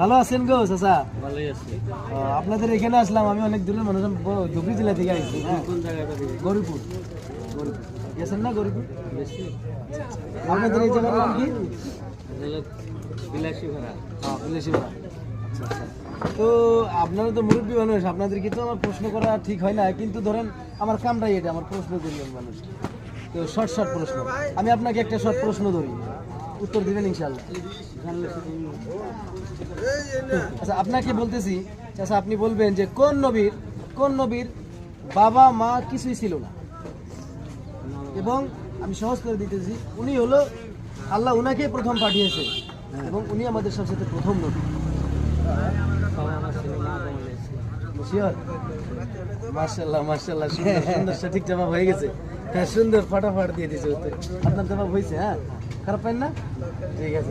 ভালো আছেন গো চাচা? আপনাদের এখানে আসলাম আমি অনেক দূরের মানুষ আমি জেলা থেকে আইছি হ্যাঁ। গরিপুর। গেছেন না গরিপুর? আপনাদের এই জায়গার নাম কি? হ্যাঁ। আচ্ছা আচ্ছা। তো আপনারা তো মুরব্বী মানুষ আপনাদেরকে তো আমার প্রশ্ন করা ঠিক হয় না কিন্তু ধরেন আমার কামটাই এটা আমার প্রশ্ন করি আমি মানুষ তো শর্ট শর্ট প্রশ্ন। আমি আপনাকে একটা শর্ট প্রশ্ন ধরি। উত্তর দিবেন ইনশাল্লাহ আচ্ছা আপনাকে বলতেছি আচ্ছা আপনি বলবেন যে কোন নবীর কোন নবীর বাবা, মা কিছুই ছিল না। এবং আমি সহজ করে দিতেছি, উনি হলো আল্লাহ উনাকে প্রথম পাঠিয়েছেন এবং উনি আমাদের সবসাথে প্রথম নবী। মার্শাল্লাহ মার্শাল্লাহ সুন্দর সুন্দর সঠিক জবাব হয়ে গেছে। হ্যাঁ সুন্দর ফাটাফাট দিয়ে দিয়েছে আপনার জবাব হয়েছে হ্যাঁ? খারাপ পাই না? ঠিক আছে।